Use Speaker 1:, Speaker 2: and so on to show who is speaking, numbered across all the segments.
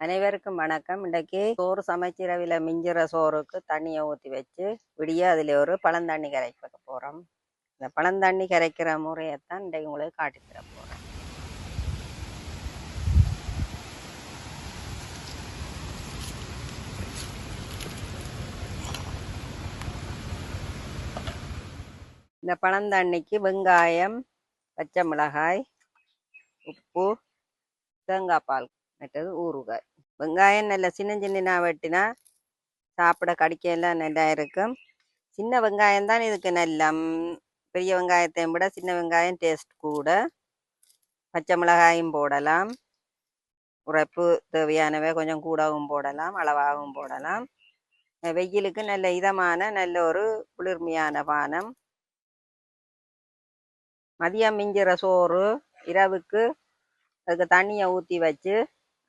Speaker 1: அனைவருக்கும் வணக்கம். இன்றைக்கு சோறு சமைச்சிரவில மிஞ்சிற சோறுக்கு தண்ணியை ஊற்றி வச்சு விடிய அதில் ஒரு பழந்தண்ணி கரைக்க போகிறோம் இந்த பழந்தண்ணி கரைக்கிற முறையைத்தான் இன்றைக்கு உங்களுக்கு காட்டித் தர போகிறோம் இந்த பழந்தண்ணிக்கு வெங்காயம் பச்சை மிளகாய் உப்பு தேங்காய் பால் மற்றது ஊறுகாய். வெங்காயம் நல்ல சின்ன சின்ன வெட்டினா சாப்பிட கடிக்கலாம் நல்லா இருக்கும். சின்ன வெங்காயம் தான் இதுக்கு நல்ல பெரிய வெங்காயத்தை விட சின்ன வெங்காயம் டேஸ்ட் கூட. பச்சை மிளகாயும் போடலாம். உரைப்பு தேவையானவை கொஞ்சம் கூடவும் போடலாம் அளவாகவும் போடலாம். வெயிலுக்கு நல்ல இதமான நல்ல ஒரு குளிர்மையான பானம். மதியம் மிஞ்சிற சோறு இரவுக்கு அதுக்கு தண்ணியை ஊற்றி வச்சு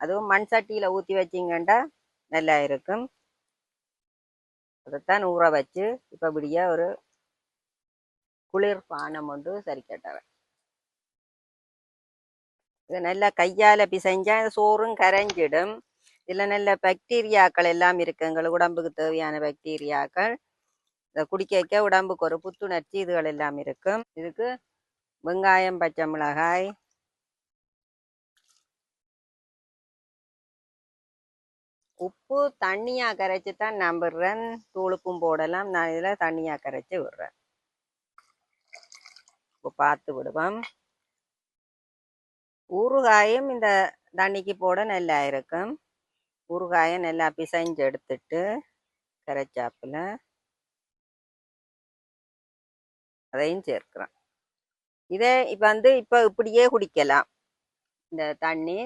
Speaker 1: அதுவும் மண் சட்டியில் ஊற்றி வச்சிங்கண்டா நல்லா இருக்கும் அதைத்தான் ஊற வச்சு இப்போ இப்படியே ஒரு குளிர் பானம் ஒன்று சரி இது நல்லா கையால் பிசைஞ்சா இந்த சோறும் கரைஞ்சிடும். இதில் நல்ல பாக்டீரியாக்கள் எல்லாம் இருக்கு. எங்களுக்கு உடம்புக்கு தேவையான பாக்டீரியாக்கள் இதை குடிக்க வைக்க உடம்புக்கு ஒரு புத்துணர்ச்சி இதுகள் எல்லாம் இருக்கும். இதுக்கு வெங்காயம் பச்சை மிளகாய் உப்பு தண்ணியா கரைச்சி தான் நான் விடுறேன் தூளுப்பும் போடலாம். நான் இதில் தண்ணியா கரைச்சி விடுறேன். இப்போ பார்த்து விடுவோம். ஊறுகாயும் இந்த தண்ணிக்கு போட நல்லா இருக்கும். ஊறுகாயை நல்லா பிசைஞ்சு எடுத்துட்டு கரைச்சாப்புல அதையும் சேர்க்கிறோம். இதை இப்போ வந்து இப்போ இப்படியே குடிக்கலாம். இந்த தண்ணி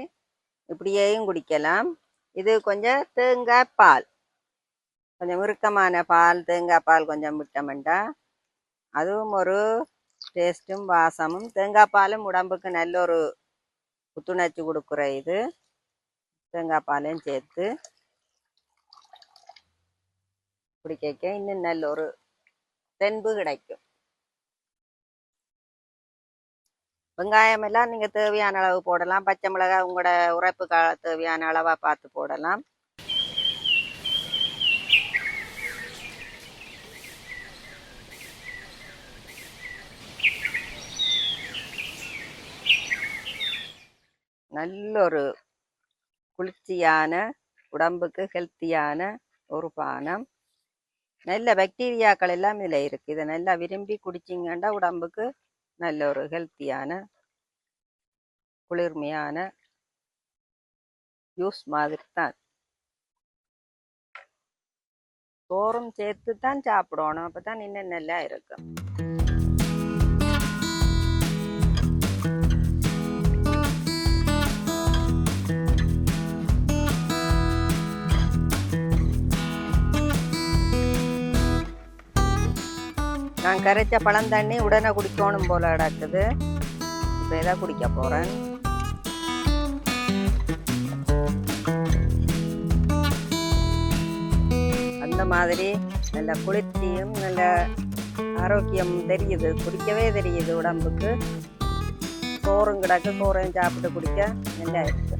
Speaker 1: இப்படியேயும் குடிக்கலாம். இது கொஞ்சம் தேங்காய் பால். கொஞ்சம் இறுக்கமான பால் தேங்காய் பால் கொஞ்சம் விட்டோம்டா. அதுவும் ஒரு டேஸ்ட்டும் வாசமும் தேங்காய் பாலும் உடம்புக்கு நல்ல ஒரு புத்துணர்ச்சி கொடுக்குற இது. தேங்காய் பாலையும் சேர்த்து குடிக்க இன்னும் நல்ல ஒரு தென்பு கிடைக்கும். வெங்காயம் எல்லாம் நீங்க தேவையான அளவு போடலாம். பச்சை மிளகாய் உங்களோட உரைப்புக்கு தேவையான அளவா பார்த்து போடலாம். நல்ல ஒரு குளிர்ச்சியான உடம்புக்கு ஹெல்த்தியான ஒரு பானம். நல்ல பாக்டீரியாக்கள் எல்லாம் இதில் இருக்கு. இதை நல்லா விரும்பி குடிச்சிங்கன்னா உடம்புக்கு நல்ல ஒரு ஹெல்த்தியான குளிர்மையான ஜூஸ் மாதிரி தான் சோறும் சேர்த்து தான் சாப்பிடணும். அப்போ தான் இன்னும் நல்லா இருக்கும். நான் கரைச்ச பழம் தண்ணி உடனே குடிக்கணும் போல கிடக்குது. இப்போ இதை குடிக்க போகிறேன் அந்த மாதிரி நல்ல குளிர்ச்சியும் நல்ல ஆரோக்கியம் தெரியுது. குடிக்கவே தெரியுது உடம்புக்கு. சோறும் கிடக்கு சோறையும் சாப்பிட்டு குடிக்க நல்லா இருக்குது